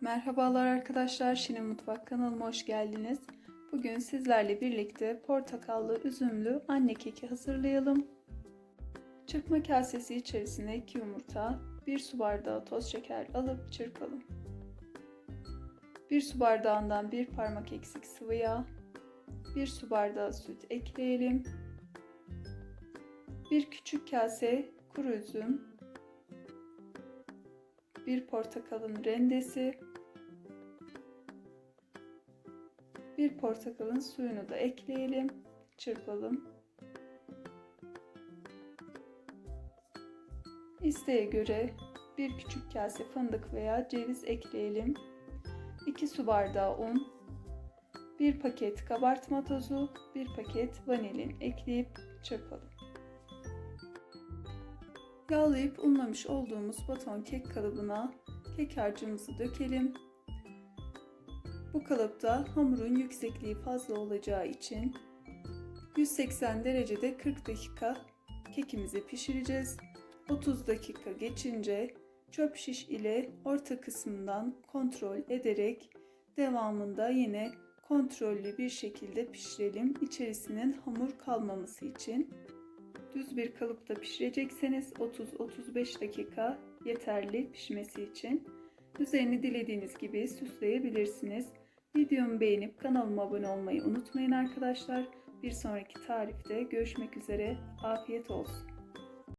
Merhabalar arkadaşlar, Şirin Mutfak kanalıma hoş geldiniz. Bugün sizlerle birlikte portakallı üzümlü anne keki hazırlayalım. Çırpma kasesi içerisine 2 yumurta, 1 su bardağı toz şeker alıp çırpalım. 1 su bardağından 1 parmak eksik sıvı yağ, 1 su bardağı süt ekleyelim. 1 küçük kase kuru üzüm, bir portakalın rendesi, bir portakalın suyunu da ekleyelim, çırpalım. İsteğe göre bir küçük kase fındık veya ceviz ekleyelim. 2 su bardağı un, 1 paket kabartma tozu, 1 paket vanilin ekleyip çırpalım. Yağlayıp unlamış olduğumuz baton kek kalıbına kek harcımızı dökelim. Bu kalıpta hamurun yüksekliği fazla olacağı için 180 derecede 40 dakika kekimizi pişireceğiz. 30 dakika geçince çöp şiş ile orta kısmından kontrol ederek devamında yine kontrollü bir şekilde pişirelim. İçerisinin hamur kalmaması için. Düz bir kalıpta pişirecekseniz 30-35 dakika yeterli pişmesi için. Üzerini dilediğiniz gibi süsleyebilirsiniz. Videomu beğenip kanalıma abone olmayı unutmayın arkadaşlar. Bir sonraki tarifte görüşmek üzere. Afiyet olsun.